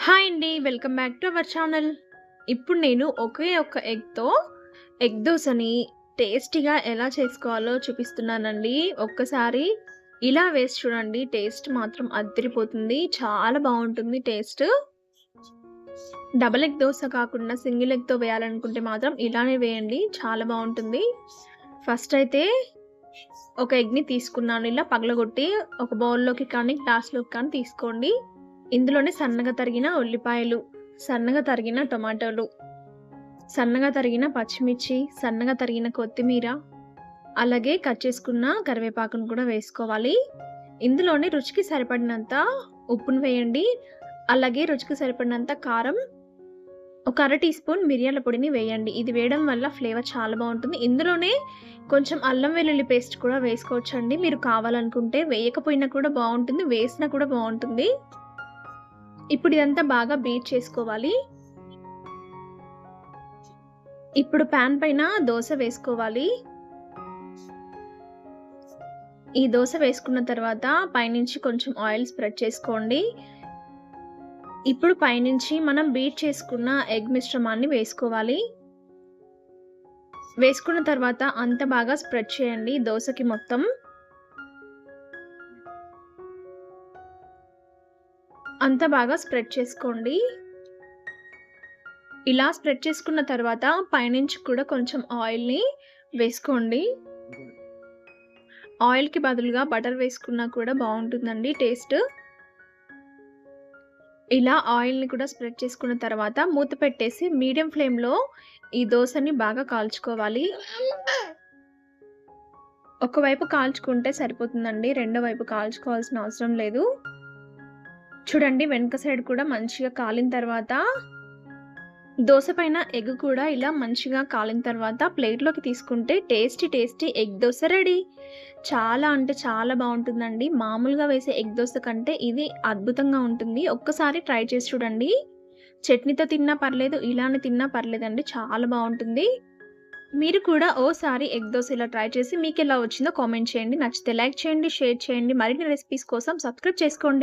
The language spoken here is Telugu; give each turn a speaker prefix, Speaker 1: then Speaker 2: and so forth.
Speaker 1: హాయ్ అండి. Welcome back to our channel. ఇప్పుడు నేను ఒకే ఒక ఎగ్‌తో ఎగ్ దోశని టేస్టీగా ఎలా చేసుకోవాలో చూపిస్తున్నానండి. ఒక్కసారి ఇలా వేసి చూడండి. టేస్ట్ మాత్రం అదిరిపోతుంది చాలా బాగుంటుంది టేస్ట్. డబల్ ఎగ్ దోశ కాకుండా సింగిల్ ఎగ్‌తో వేయాలనుకుంటే మాత్రం ఇలానే వేయండి. చాలా బాగుంటుంది ఫస్ట్ అయితే ఒక ఎగ్‌ని తీసుకున్నాను. ఇలా పగలగొట్టి ఒక బౌల్‌లోకి కానీ, గ్లాస్‌లోకి కానీ తీసుకోండి. ఇందులోనే సన్నగా తరిగిన ఉల్లిపాయలు, సన్నగా తరిగిన టొమాటోలు, సన్నగా తరిగిన పచ్చిమిర్చి, సన్నగా తరిగిన కొత్తిమీర, అలాగే కట్ చేసుకున్న కరివేపాకును కూడా వేసుకోవాలి. ఇందులోనే రుచికి సరిపడినంత ఉప్పును వేయండి. అలాగే రుచికి సరిపడినంత కారం, ఒక అర టీ స్పూన్ మిరియాల పొడిని వేయండి. ఇది వేయడం వల్ల ఫ్లేవర్ చాలా బాగుంటుంది ఇందులోనే కొంచెం అల్లం వెల్లుల్లి పేస్ట్ కూడా వేసుకోవచ్చండి. మీరు కావాలనుకుంటే వేయకపోయినా కూడా బాగుంటుంది వేసినా కూడా బాగుంటుంది ఇప్పుడు ఇదంతా బాగా బీట్ చేసుకోవాలి. ఇప్పుడు పాన్ పైన దోశ వేసుకోవాలి. ఈ దోశ వేసుకున్న తర్వాత పైనుంచి కొంచెం ఆయిల్ స్ప్రెడ్ చేసుకోండి. ఇప్పుడు పైనుంచి మనం బీట్ చేసుకున్న ఎగ్ మిశ్రమాన్ని వేసుకోవాలి. వేసుకున్న తర్వాత అంత బాగా స్ప్రెడ్ చేయండి దోశకి మొత్తం. అంతా బాగా స్ప్రెడ్ చేసుకోండి. ఇలా స్ప్రెడ్ చేసుకున్న తర్వాత పైనుంచి కూడా కొంచెం ఆయిల్‌ని వేసుకోండి. ఆయిల్‌కి బదులుగా బటర్ వేసుకున్నా కూడా బాగుంటుందండి టేస్ట్. ఇలా ఆయిల్‌ని కూడా స్ప్రెడ్ చేసుకున్న తర్వాత మూత పెట్టేసి మీడియం ఫ్లేమ్‌లో ఈ దోశని బాగా కాల్చుకోవాలి. ఒకవైపు కాల్చుకుంటే సరిపోతుందండి. రెండో వైపు కాల్చుకోవాల్సిన అవసరం లేదు. చూడండి వెనక సైడ్ కూడా మంచిగా కాలిన తర్వాత దోస పైన ఎగ్ కూడా ఇలా మంచిగా కాలిన తర్వాత ప్లేట్‌లోకి తీసుకుంటే tasty tasty egg dosa ready. చాలా అంటే చాలా బాగుంటుందండి మామూలుగా వేసే ఎగ్ దోస కంటే ఇది అద్భుతంగా ఉంటుంది. ఒక్కసారి ట్రై చేసి చూడండి. చట్నీతో తిన్నా పర్లేదు, ఇలానే తిన్నా పర్లేదండి. చాలా బాగుంటుంది మీరు కూడా ఓసారి ఎగ్ దోస ఇలా ట్రై చేసి మీకు ఎలా వచ్చిందో కామెంట్ చేయండి. నచ్చితే లైక్ చేయండి, షేర్ చేయండి. మరిన్ని రెసిపీస్ కోసం సబ్స్క్రైబ్ చేసుకోండి.